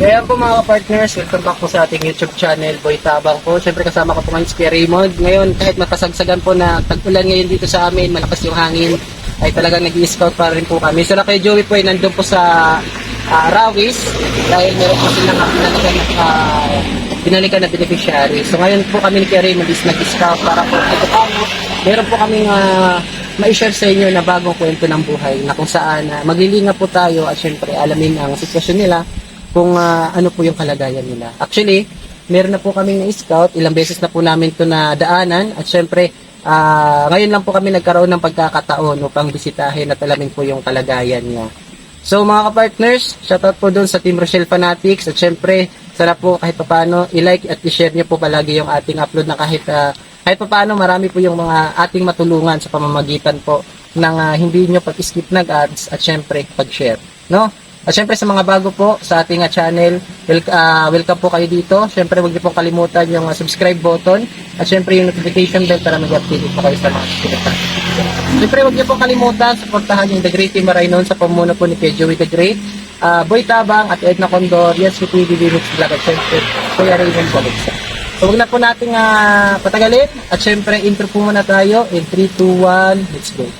Kaya po mga partners, welcome back po sa ating YouTube channel, Boy Tabang po. Siyempre kasama ko po ngayon si Kuya Raymond. Ngayon, kahit mapasagsagan po na tag-ulan ngayon dito sa amin, malakas yung hangin, ay talagang nag-i-scout pa rin po kami. So kay Joey po ay nandun po sa ah, Rawis dahil meron po silang pinalikan na, uh, na beneficiary. So ngayon po kami ni Kuya Raymond is nag-scout para po ito paano, meron po kaming uh, ma-share sa inyo na bagong kwento ng buhay na kung saan uh, maglilinga po tayo at syempre alamin ang sitwasyon nila kung ah, ano po yung kalagayan nila. Actually, meron na po kaming na-scout, ilang beses na po namin to na daanan at syempre ah, ngayon lang po kami nagkaroon ng pagkakataon upang bisitahin at alamin po yung kalagayan niya. So mga ka-partners, shoutout po doon sa Team Rochelle Fanatics at syempre sana po kahit papano i-like at i-share niyo po palagi yung ating upload na kahit ah, kahit papano marami po yung mga ating matulungan sa pamamagitan po ng ah, hindi niyo pag-skip nag ads at syempre pag-share, no? At syempre sa mga bago po sa ating ah, channel, wel- ah, welcome po kayo dito. Syempre huwag niyo pong kalimutan yung ah, subscribe button at syempre yung notification bell para mag-update po kayo sa mga pinagtan. Syempre huwag niyo pong kalimutan suportahan yung The Great Team Marainon sa pamuno po ni Joey The Great, ah, Boy Tabang at Edna Condor, yes, si TV Mix Vlog at syempre Kuya Raymond Balitsa. So huwag na po nating ah, patagalin at syempre intro po muna tayo in 3, 2, 1, let's go.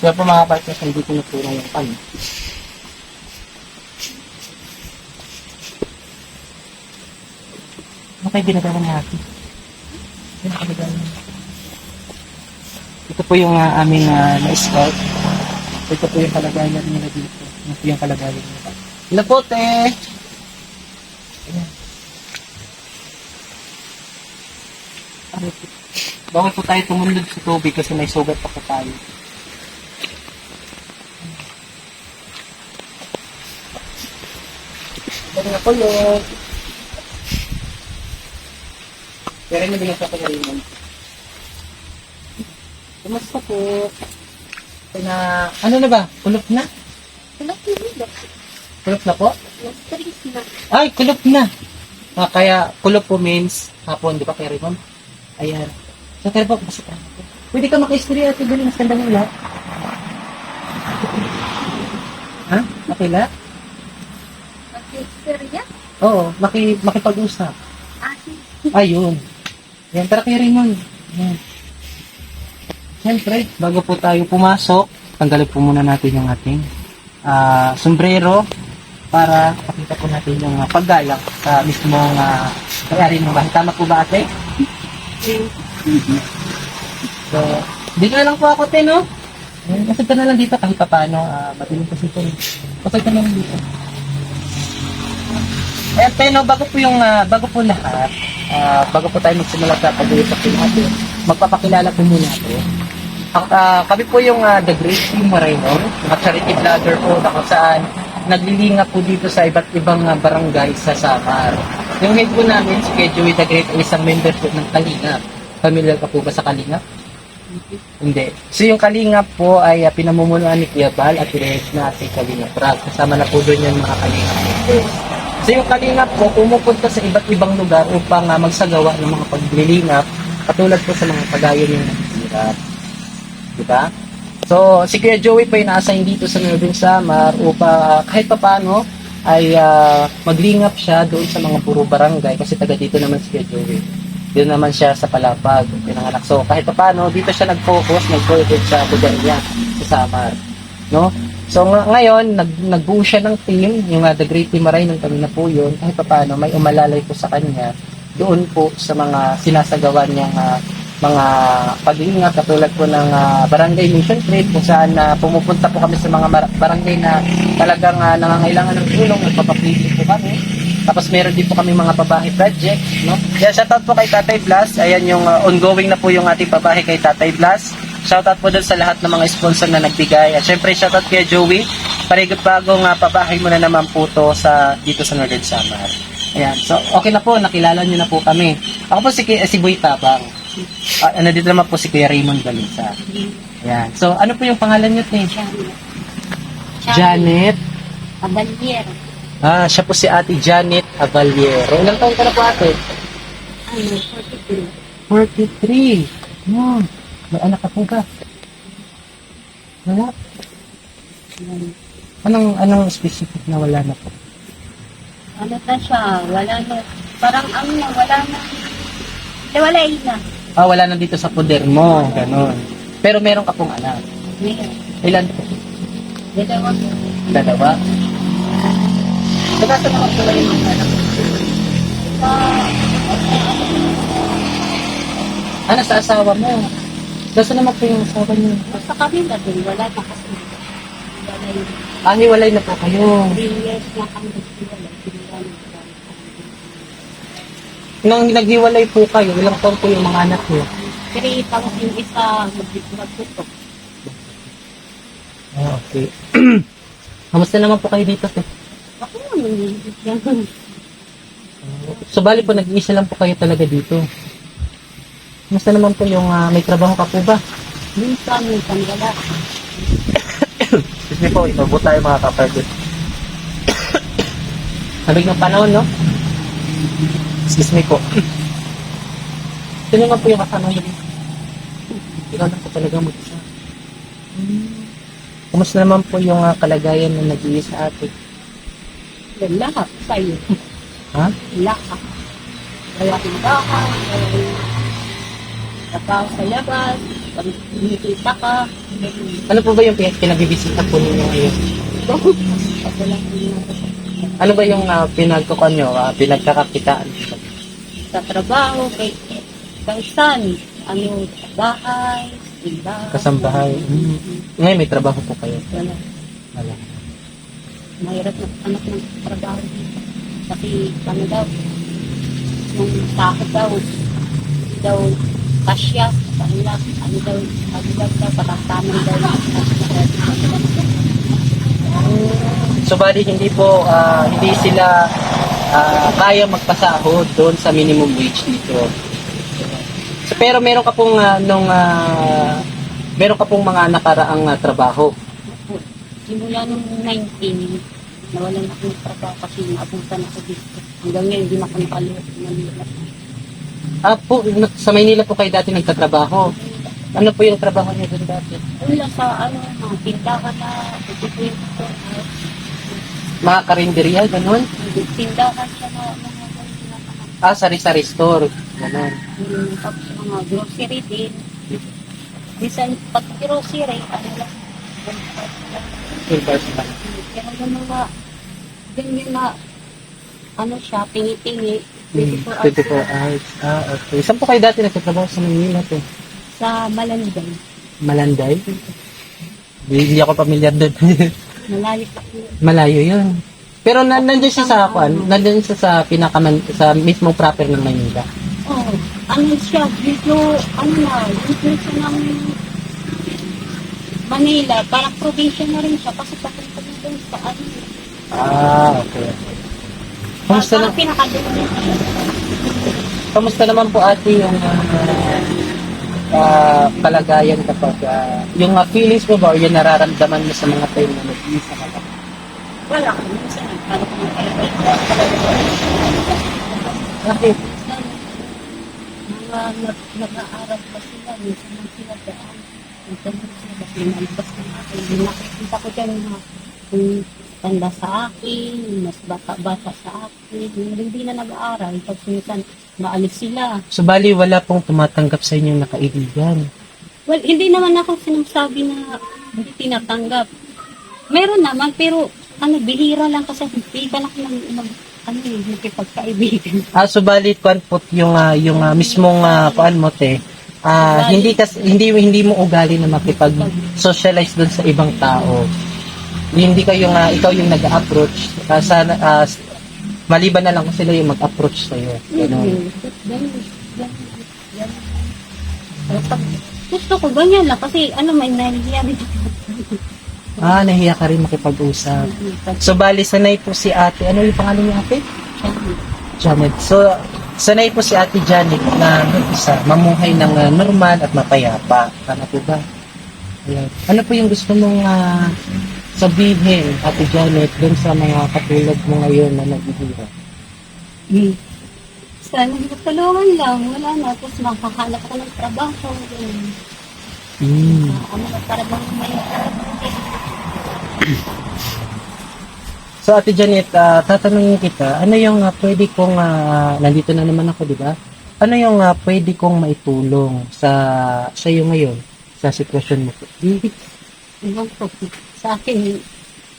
Kaya po mga partners, hindi ko natulong yung pan. Ano kayo ginagawa Ate? Ano kayo ginagawa? Ito po yung uh, aming uh, na-scout. Ito po yung kalagayan nila dito. Ito po yung kalagayan nila. Hello po, te! Ano po? Tayo tumulog sa tubig kasi may sugat pa po tayo. Nga po yun? Pero hindi na sa kanya Kumusta po? Na, ano na ba? Kulop na? Kulop na po? Ay, kulop na. Ah, kaya kulop po means hapon, di ba kay Raymond? Ayan. So, kaya po, pasok ka. Pwede ka maka-history at ibili ng skanda nila. Ha? Okay la? Oo, maki, makipag-usap. Ayun. Yan, tara kay Raymond. Yan. Siyempre, bago po tayo pumasok, tanggalin po muna natin yung ating ah, sombrero para pakita po natin yung uh, paggalang sa mismong uh, may-ari ng bahay. Tama po ba ate? So, dito na lang po ako, te, no? Eh, Pasag ka na lang dito kahit pa paano. Uh, matiling kasi ito. Pasag ka na lang dito. Ayan, te, no, bago po yung, ah, bago po lahat, ah, bago po tayo magsimula sa pag-uusap po natin, magpapakilala po muna ako. Ah, kami po yung ah, The Great Team Moreno, mga charity vlogger po na kung saan naglilinga po dito sa iba't ibang ah, barangay sa Samar. Yung head po namin, si Kuya Joey The Great, isang member po ng Kalingap. Familiar ka po ba sa Kalingap? Hindi. So yung Kalingap po ay uh, pinamumunuan ni Kuya Bal at pinahit na si Kalingap Rag. Kasama na po doon yung mga Kalingap. So yung Kalingap po pumupunta sa iba't ibang lugar upang uh, magsagawa ng mga paglilingap katulad po sa mga kagaya ng hirap. Diba? So si Kuya Joey po ay na-assign dito sa Northern Samar upang uh, kahit papaano ay uh, maglingap siya doon sa mga puro barangay kasi taga dito naman si Kuya Joey. Doon naman siya sa Palapag, pinanganak. So kahit pa paano, dito siya nag-focus, nag-focus sa niya, sa Samar. No? So ng- ngayon, nag, nagbuo siya ng team, yung uh, The Great Team Maray, nung kami na po yun, kahit pa paano, may umalalay po sa kanya doon po sa mga sinasagawa niyang uh, mga pag-iingat katulad po ng ah, barangay mission trip kung saan na pumupunta po kami sa mga barangay na talagang uh, nangangailangan ng tulong nagpapapili po kami tapos meron din po kami mga pabahay project, no? Kaya shoutout po kay Tatay Blas. Ayan yung uh, ongoing na po yung ating pabahay kay Tatay Blas. Shoutout po dun sa lahat ng mga sponsor na nagbigay. At syempre shoutout kay Joey. Parigot bagong uh, pabahay mo na naman po to sa, dito sa Northern Samar. Ayan. So, okay na po. Nakilala nyo na po kami. Ako po si, si Boy Tabang. Ah, ano dito naman po si Kuya Raymond Galisa. Ayan. So, ano po yung pangalan nyo, Te? Janet. Abalier. Ah, siya po si Ate Janet Abaliero. Ilang taon ka na po ate? Ano, 43. 43. Hmm. May anak ka po ba? Wala. Ano, Anong, anong specific na wala na po? ano na siya, wala na, parang ano na, wala na. Eh, wala na. Ah, wala na dito sa poder mo. Ganon. Pero meron ka pong anak. Ngayon, Ilan po? dalawa. Dalawa. Nagkasa naman po kayo ng anak. Sa, Ano sa asawa mo? Nasa naman po yung asawa niyo? sa kanila din, wala na kasi. Wala yun. Ah, hiwalay na po kayo. Three years na kami nagsiwala. Wala na. Nung naghiwalay po kayo, ilang taon po yung mga anak niyo? Three tapos yung isa mag- magtutok. Ah, okay. Kamusta naman po kayo dito, te? Ako naman, ganun. So, bali po, nag-iisa lang po kayo talaga dito. Kamusta naman po yung ah, may trabaho ka po ba? Minsan, minsan wala. Excuse me po, ito po tayo mga kapatid. Sabig ng panahon, no? Excuse me po. Sino naman po yung kasama mo dito? Ikaw lang po talaga mag-isa. Hmm. Kumusta naman po yung ah, kalagayan ng nag-iisa ate? Yan lahat sa'yo. Ha? Lahat. Wala kang wala trabaho sa labas, kumikita ka. Ano po ba yung pin- pinabibisita po ninyo ngayon? Wala kang Ano ba yung uh, pinagkukan nyo, ah, pinagkakakitaan? sa trabaho, kay saan, ano, bahay, tindahan. Kasambahay. Mm. Ngayon may trabaho po kayo. Wala. Wala. Mahirap na anak ng trabaho. Kasi ano daw, yung sahod daw, daw kasya sa kanila, ano daw, ano daw daw, patataman daw ng So bali hindi po ah, hindi sila ah, kaya magpasahod doon sa minimum wage dito. So, pero meron ka pong ah, nung ah, meron ka pong mga nakaraang ah, trabaho. Simula nung 19, nawalan ako ng trabaho kasi naabutan ako dito. Hanggang ngayon, hindi na ako nakaluwas ng. Ah po, sa Maynila po kayo dati nagtatrabaho. Ano po yung trabaho niyo doon dati? Wala sa ano, mga tindahan na, ito Mga karinderya, ganun? tindahan siya na mga ganyan. Ah, sari-sari store. Ganun. Mm, Tapos mga grocery din. Minsan, pag grocery, ano lang, Silver pa. pero yung mga, ganyan na, ano siya, tingi-tingi, Hmm, 24 hours 24 hours. Ah, okay. Saan po kayo dati nagtatrabaho sa Manila po? sa Malanday. Malanday? Hindi ako pamilyar doon. Malayo pa ko. Malayo yun. Pero na, nandun siya sa kwan, nandun siya sa pinakaman, sa mismong proper ng Maynila. Oh, ano siya, dito, ano na, dito siya ng Manila, parang probinsya na rin siya, kasi papunta na doon sa ano. Ah, okay. Kamusta, na, Parang pinakadulo. kamusta naman po ate yung uh, uh, kalagayan kapag ah, yung uh, feelings mo ba o yung nararamdaman mo sa mga time na nag-iisa ka lang? Wala ko, minsan nagkaroon ng Bakit? mga nag- nag-aaral pa sila, minsan lang sila daan. Minsan lang sila, kasi nalabas na ako. Hindi nakikita ko dyan na kung tanda sa akin, mas bata-bata sa akin, yung hindi na nag-aaral. Tapos minsan, maalis sila. So bali wala pong tumatanggap sa inyong nakaibigan. Well, hindi naman ako sinasabi na hindi tinatanggap. Meron naman, pero ano, bihira lang kasi hindi ka lang mag, mag ano eh, nakipagkaibigan. Ah, so bali kwan po yung ah, yung ah, mismong uh, kuan mo te. Ah, Ugali. hindi kas hindi hindi mo ugali na makipag socialize doon sa ibang tao. Hindi kayo nga ikaw yung nag-approach uh, sana ah, s- maliban na lang kung sila yung mag-approach sa iyo. Ganun. Mhm. Gusto ko, ganyan lang. Kasi ano, may nahihiya. Ah, nahiya ka rin makipag-usap. So bali sanay po si Ate. Ano yung pangalan ni Ate? Janet. So sanay po si Ate Janet na isa mamuhay ng ah, normal at mapayapa. Tama po ba? Ayan. Ano po yung gusto mong ah, sabihin, Ate Janet, dun sa mga katulad mo ngayon na naghihirap? Hmm. Sana matulungan lang. Wala na. Tapos makahanap ko ng trabaho. Ganun. Mm. Ah, ano na para bang may So Ate Janet, ah, tatanungin kita, ano yung ah, pwede kong, ah, nandito na naman ako, di ba? Ano yung ah, pwede kong maitulong sa sa iyo ngayon, sa sitwasyon mo? Ibang ko. Sa akin,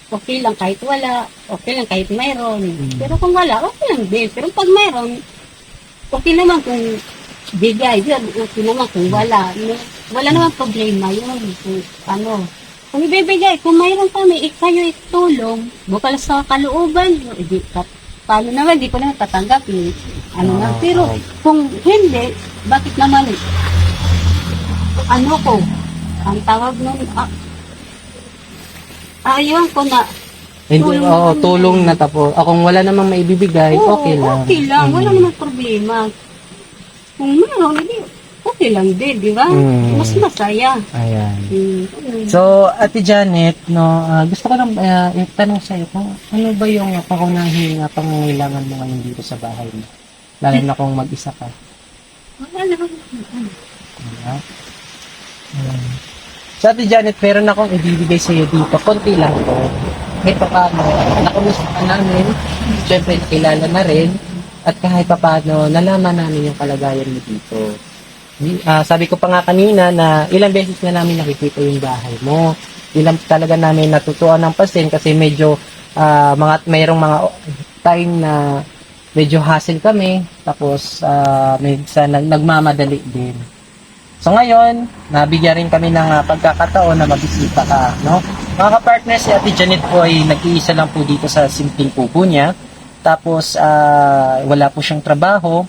okay lang kahit wala. Okay lang kahit mayroon. Mm. Pero kung wala, okay lang din. Pero pag mayroon, okay naman kung bigay. Okay naman kung wala. No- Wala naman problema yun. Kung ano, kung ibibigay, kung mayroon kami, ik kayo itulong, bukal sa kalooban, hindi ka, paano naman, di ko naman tatanggapin. Ano na, Ah, pero kung hindi, bakit naman, ano ko, ang tawag nun, ah, ayaw ko na, Hindi, Tulong oo, naman tulong na tapos. Ah, kung wala namang maibibigay, Oo, okay lang. Okay lang, wala Mm. namang problema. Kung mayroon, hindi, okay lang din, di ba? Mm. Mas masaya. Ayan. Mm. So, Ate Janet, no, ah, gusto ko lang uh, itanong sa iyo kung ano ba yung pangunahing uh, pangangailangan mo ngayon dito sa bahay mo? Lalo na kung mag-isa ka. wala naman. Diba? Ayan. Ate Janet, meron akong ibibigay sa iyo dito. Konti lang to. Kahit pa paano, nakamusta ka namin. Siyempre, nakilala na rin. At kahit pa paano, nalaman namin yung kalagayan mo dito. Di- ah, sabi ko pa nga kanina na ilang beses na namin nakikita yung bahay mo. Ilang talaga namin natutuan ng pasin kasi medyo ah, mga mayroong mga time na medyo hassle kami tapos uh, minsan nag, nagmamadali din. So ngayon, nabigyan rin kami ng ah, pagkakataon na mabisita ka, no? Mga ka-partner, si Ate Janet po ay nag-iisa lang po dito sa simpleng kubo niya. Tapos, ah, wala po siyang trabaho.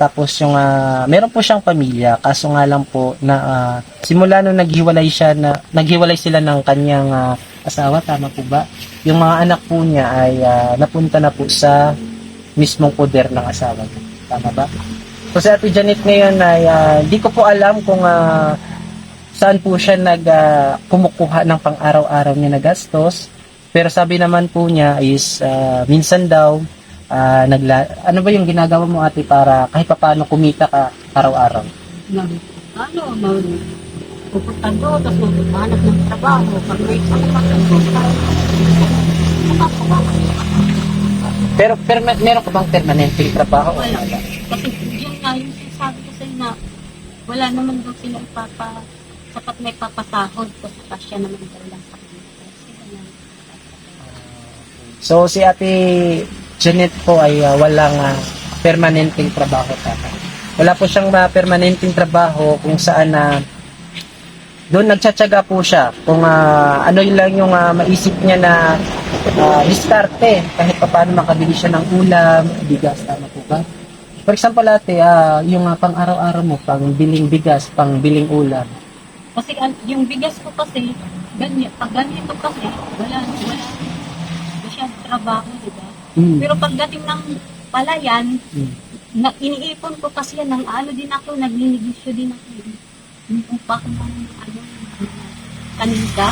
Tapos, yung, ah, meron po siyang pamilya. Kaso nga lang po, na ah, simula nung naghiwalay siya, na, naghiwalay sila ng kanyang ah, asawa, tama po ba? Yung mga anak po niya ay ah, napunta na po sa mismong poder ng asawa. Tama ba? So si Ate Janet ngayon ay di ko po alam kung ah, saan po siya nag ah, kumukuha ng pang-araw-araw niya na gastos. Pero sabi naman po niya is ah, minsan daw ah, nagla ano ba yung ginagawa mo ate para kahit papaano kumita ka araw-araw? Ano, pupunta doon, tapos maghanap ng trabaho. Pag may Pero, pero mer- meron ka bang permanenteng trabaho? Wala. Kasi yung sinasabi ko sa'yo na wala naman daw sila ipapa, sapat may papasahod ko sa kasya naman daw lang sa. Kasi. So si Ate Janet po ay ah, walang ah, permanenteng trabaho tata. Wala po siyang ah, permanenteng trabaho kung saan na doon nagtsatsaga po siya kung ah, ano lang yung ah, maisip niya na ah, diskarte kahit pa paano makabili siya ng ulam, bigas, tama po ba? For example ate, ah, yung ah, pang araw-araw mo, pang biling bigas, pang biling ulam. Kasi ang- yung bigas ko kasi, ganyan, pag ganito kasi, wala, wala, siyang trabaho, di ba? Mm. Pero pagdating ng palayan, Mm. na iniipon ko kasi yan, ng ano din ako, nagliligisyo din ako. Yung pa ako ng ano, kanida.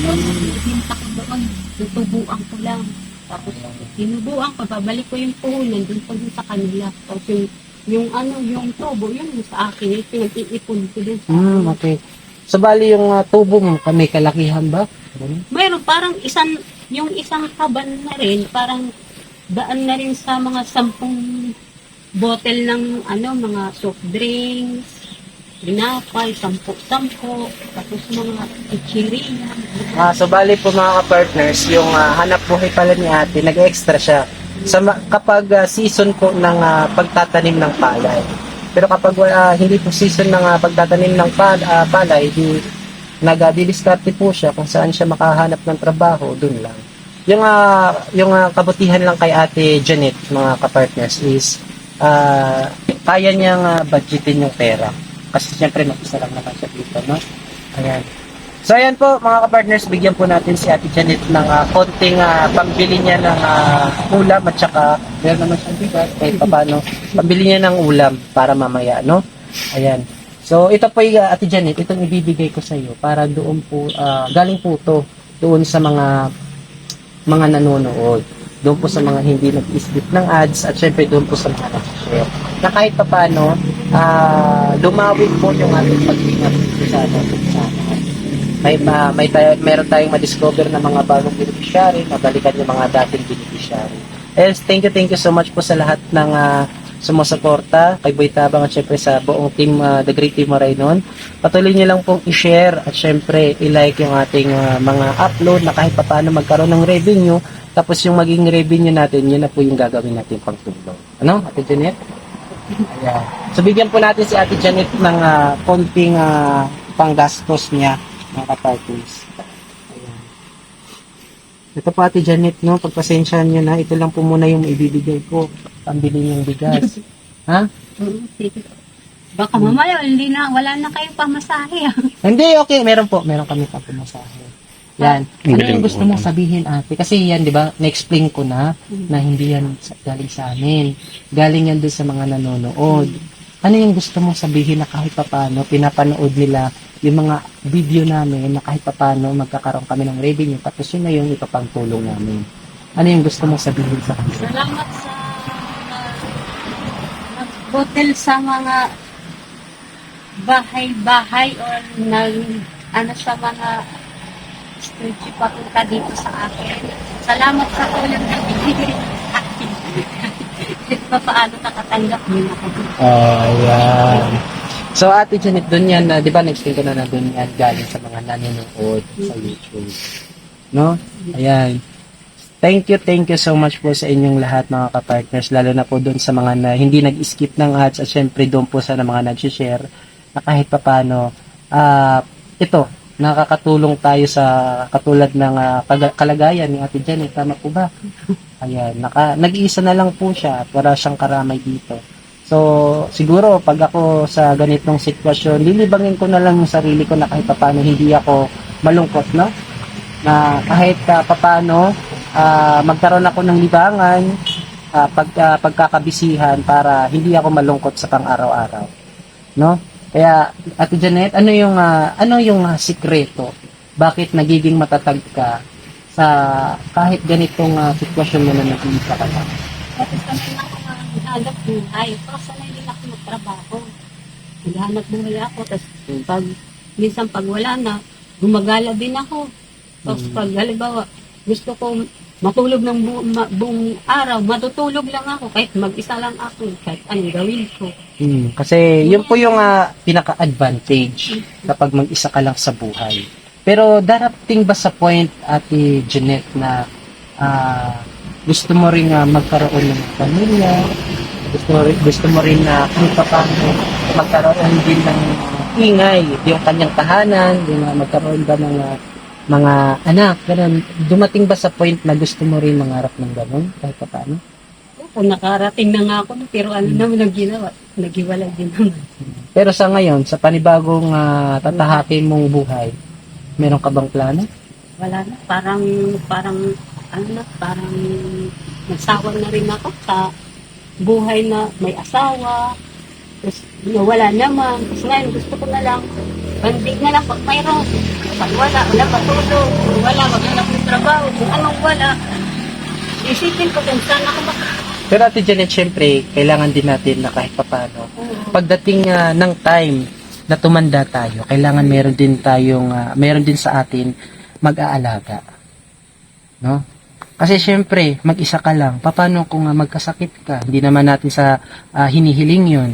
Yun, ibinta ko doon, tutubuan ko lang. Tapos, tinubuan ko, babalik ko yung puhunan, dun dun sa kanila. Tapos yung, yung ano, yung tubo, yun yung sa akin, yung pinag-iipon ko dun sa Mm, okay. So bali yung ah, tubo mo, may kalakihan ba? Ganun? Mayroon parang isang, yung isang kaban na rin, parang daan na rin sa mga sampung bottle ng ano, mga soft drinks, binapay, sampo-sampo, tapos mga ichirina. Ah, so bali po mga ka-partners, yung ah, hanap buhay pala ni ate, nag-extra siya. Sa ma- kapag ah, season po ng ah, pagtatanim ng palay. Pero kapag wala, hindi po season ng ah, pagtatanim ng pal- ah, palay, di nag-didiskarte po siya kung saan siya makahanap ng trabaho, dun lang. Yung, ah, yung ah, kabutihan lang kay ate Janet, mga ka-partners, is ah, kaya niyang ah, budgetin yung pera. Kasi siyempre, mag-isa lang naman siya dito, no? Ayan. So ayan po mga ka-partners, bigyan po natin si Ate Janet ng ah, konting ah, pambili niya ng ah, ulam at saka meron naman siyang bigas kahit pa paano. Pambili niya ng ulam para mamaya, no? Ayan. So ito po ah, Ate Janet, itong ibibigay ko sa iyo para doon po, ah, galing po to doon sa mga mga nanonood. doon po sa mga hindi nag-skip ng ads, at syempre doon po sa mga nag-share. Na kahit pa paano, ah, lumawig po yung ating pag-ingat sa ano. May, ma, may tayo, meron tayong ma-discover na mga bagong beneficiary, mabalikan yung mga dating beneficiary. Yes, thank you, thank you so much po sa lahat ng ah, sumusuporta kay Boy Tabang at syempre sa buong team ah, The Great Team Marainon. Patuloy niyo lang pong i-share at syempre i-like yung ating ah, mga upload na kahit paano magkaroon ng revenue. Tapos yung maging revenue natin, yun na po yung gagawin natin pang tulong. Ano, Ate Janet? Ayan. So bigyan po natin si Ate Janet ng ah, konting ah, panggastos niya, mga kapartners. Ayan. Ito po Ate Janet, no? Pagpasensyahan niyo na, ito lang po muna yung ibibigay ko. Pambili niyong bigas. ha? Baka mamaya, hindi na, wala na kayong pamasahe. ah. Hindi, okay. Meron po. Meron kami pa pumasahe. Yan. Ano yung gusto mong sabihin, ate? Kasi yan, di ba, na-explain ko na na hindi yan sa- galing sa amin. Galing yan doon sa mga nanonood. Ano yung gusto mong sabihin na kahit papano, pinapanood nila yung mga video namin na kahit papano magkakaroon kami ng revenue tapos yun na yung ipapangtulong namin. Ano yung gusto mong sabihin sa kanila? Salamat sa nag-hotel sa mga bahay-bahay or nag ano sa mga studio papunta dito sa akin. Salamat sa tulong na binigay sa akin. Pa- Paano nakatanggap din ako. Ayan. So, Ate Janet, doon yan, na, di ba, na-explain ko na na doon yan galing sa mga nanonood sa YouTube. No? Ayan. Thank you, thank you so much po sa inyong lahat mga kapartners, lalo na po doon sa mga na hindi nag-skip ng ads at syempre doon po sa mga nag-share na kahit papano, ah ito, nakakatulong tayo sa katulad ng ah, kaga- kalagayan ni Ate Janet, tama po ba? Ayan, naka, nag-iisa na lang po siya at wala siyang karamay dito. So, siguro, pag ako sa ganitong sitwasyon, lilibangin ko na lang yung sarili ko na kahit papano hindi ako malungkot, no? Na kahit uh, papano, ah, magkaroon ako ng libangan, ah, pag, ah, pagkakabisihan para hindi ako malungkot sa pang-araw-araw. No? Kaya, Ate Janet, ano yung, ah, ano yung ah, sikreto? Bakit nagiging matatag ka sa kahit ganitong ah, sitwasyon mo na nag-iisa ka na? Tapos kami na ako ng hanap buhay. Tapos sanay din ako magtrabaho. Naghanap buhay ako. Tapos pag, minsan pag wala na, gumagala din ako. Tapos Mm. pag halimbawa, gusto ko matulog ng bu- ma- buong araw, matutulog lang ako kahit mag-isa lang ako, kahit anong gawin ko. Hmm, kasi yun po yung ah, pinaka-advantage kapag mag-isa ka lang sa buhay. Pero darating ba sa point, Ate Jeanette, na ah, gusto mo rin ah, magkaroon ng pamilya, gusto mo rin, gusto mo rin na kung paano magkaroon din ng ingay, yung kanyang tahanan, yung ah, magkaroon ba ng ah, mga anak, ganun. Dumating ba sa point na gusto mo rin mangarap ng ganun, kahit paano? Oo, nakarating na nga ako, pero ano naman ang ginawa? Nagiwalay din naman. Pero sa ngayon, sa panibagong ah, tatahakin mong buhay, meron ka bang plano? Wala na, parang, parang, ano na, parang nagsawa na rin ako sa buhay na may asawa, tapos wala naman. Tapos ngayon, gusto ko na lang, bandig na lang pag mayroon. Pag wala, wala matulog. Kung wala, maghanap ng trabaho. Kung anong wala, isipin ko kung saan ako maka... Pero Ate Janet, syempre, kailangan din natin na kahit papano. Pagdating ah, ng time na tumanda tayo, kailangan meron din tayong, ah, meron din sa atin mag-aalaga. No? Kasi syempre, mag-isa ka lang. Paano kung ah, magkasakit ka? Hindi naman natin sa ah, hinihiling yun.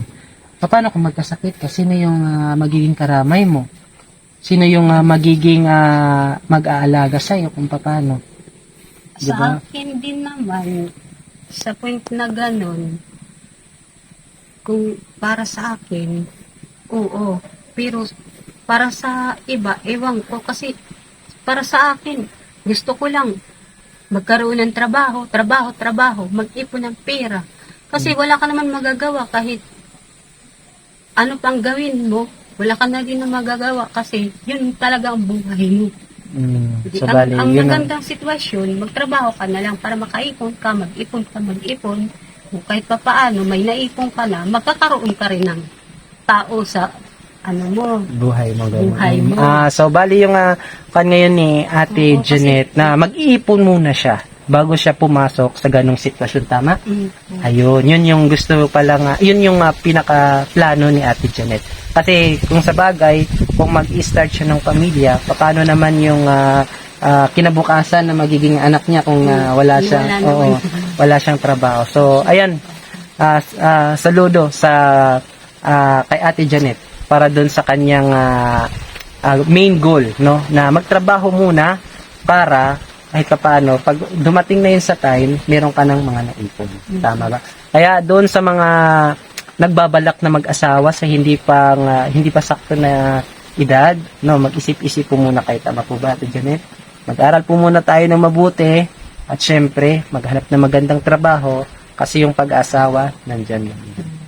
Paano kung magkasakit ka? Sino yung ah, magiging karamay mo? Sino yung ah, magiging ah, mag-aalaga sa'yo kung paano? Sa Diba? akin din naman, sa point na ganun, kung para sa akin, oo. Pero para sa iba, ewan ko. Kasi para sa akin, gusto ko lang magkaroon ng trabaho, trabaho, trabaho, mag-ipon ng pera. Kasi wala ka naman magagawa kahit ano pang gawin mo, wala ka na din na magagawa kasi yun talaga ang buhay mo. Mm, so, ang, bali, ang yun ang- magandang sitwasyon, magtrabaho ka na lang para makaipon ka, mag-ipon ka, mag-ipon. Kung kahit pa paano, may naipon ka na, magkakaroon ka rin ng tao sa ano mo. buhay mo ganun. Buhay mo. Ah, so bali yung uh, kan ngayon ni Ate Oo, kasi- Janet na mag-iipon muna siya. Bago siya pumasok sa ganong sitwasyon. Tama? Mm. Ayun, yun yung gusto pala nga, yun yung ah, pinaka-plano ni Ate Janet. Kasi kung sa bagay, kung mag-start siya ng pamilya, paano naman yung ah, ah, kinabukasan na magiging anak niya kung ah, wala Wala siyang naman. oo, wala siyang trabaho. So, ayan, ah, s- ah, saludo sa ah, kay Ate Janet para doon sa kanyang ah, ah, main goal, no, na magtrabaho muna para kahit pa paano, pag dumating na yun sa time, meron ka ng mga naipon. Tama ba? Kaya doon sa mga nagbabalak na mag-asawa sa hindi pa hindi pa sakto na edad, no, mag-isip-isip po muna kayo. Tama po ba, Ate Janet? Mag-aral po muna tayo ng mabuti at syempre, maghanap ng magandang trabaho kasi yung pag-asawa, nandyan lang.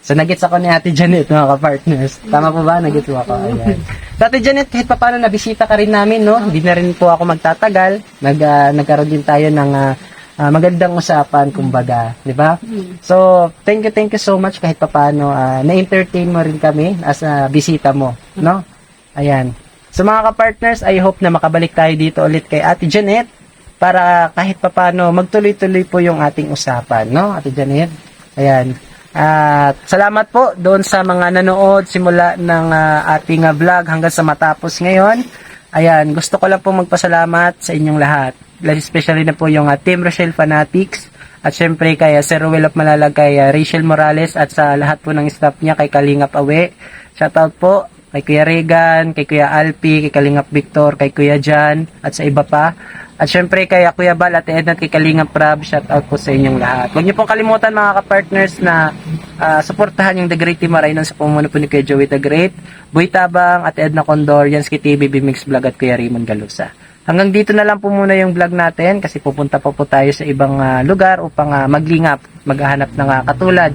So, nagets ako ni Ate Janet, mga ka-partners. Tama po ba? Nagets mo ako. Ayan. Ate Janet, kahit pa paano, nabisita ka rin namin, no? Hindi na rin po ako magtatagal. Nag, ah, nagkaroon din tayo ng ah, ah, magandang usapan, kumbaga. Di ba? So, thank you, thank you so much kahit pa paano. ah, na-entertain mo rin kami as a bisita mo, no? Ayan. So, mga ka-partners, I hope na makabalik tayo dito ulit kay Ate Janet para kahit pa paano magtuloy-tuloy po yung ating usapan, no? Ate Janet. Ayan. At salamat po doon sa mga nanood simula ng ah, ating ah, vlog hanggang sa matapos ngayon. Ayan, gusto ko lang po magpasalamat sa inyong lahat. Especially na po yung ah, Team Rochelle Fanatics at syempre kay ah, Sir Ruel of Malalag, kay ah, Rachel Morales at sa lahat po ng staff niya kay Kalingap Awe. Shoutout po kay Kuya Regan, kay Kuya Alpi, kay Kalingap Victor, kay Kuya Jan at sa iba pa. At syempre kay Kuya Bal at Edna kay Kalingap Prab, shout out po sa inyong lahat. Huwag niyo pong kalimutan mga ka-partners na ah, suportahan yung The Great Team Marainon sa pumuno po ni Kuya Joey The Great, Boy Tabang at Edna Condor, Yansky TV, Bimix Vlog at Kuya Raymond Galusa. Hanggang dito na lang po muna yung vlog natin kasi pupunta pa po tayo sa ibang ah, lugar upang ah, maglingap, maghahanap ng ah, katulad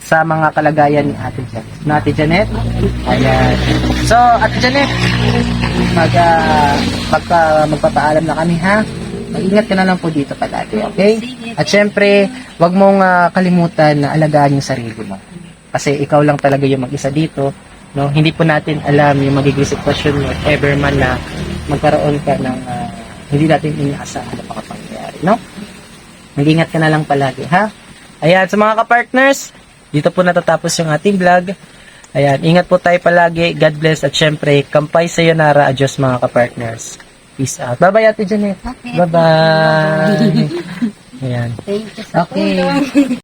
sa mga kalagayan ni Ate Janet. Na Ate Janet? Ayan. So, Ate Janet, mag, ah, magpa, magpapaalam na kami ha. Mag-ingat ka na lang po dito palagi, okay? At syempre, wag mong ah, kalimutan na alagaan yung sarili mo. Kasi ikaw lang talaga yung mag-isa dito. No? Hindi po natin alam yung magiging sitwasyon mo if ever man na magkaroon ka ng ah, hindi natin inaasahan na makapangyayari. No? Mag-ingat ka na lang palagi, ha? Ayan, sa mga ka-partners, dito po natatapos yung ating vlog. Ayan, ingat po tayo palagi. God bless at syempre, kampay sa Nara. Adios mga ka-partners. Peace out. Bye-bye, Ate Janet. Okay. Bye-bye. Ayan. Thank you sa Okay.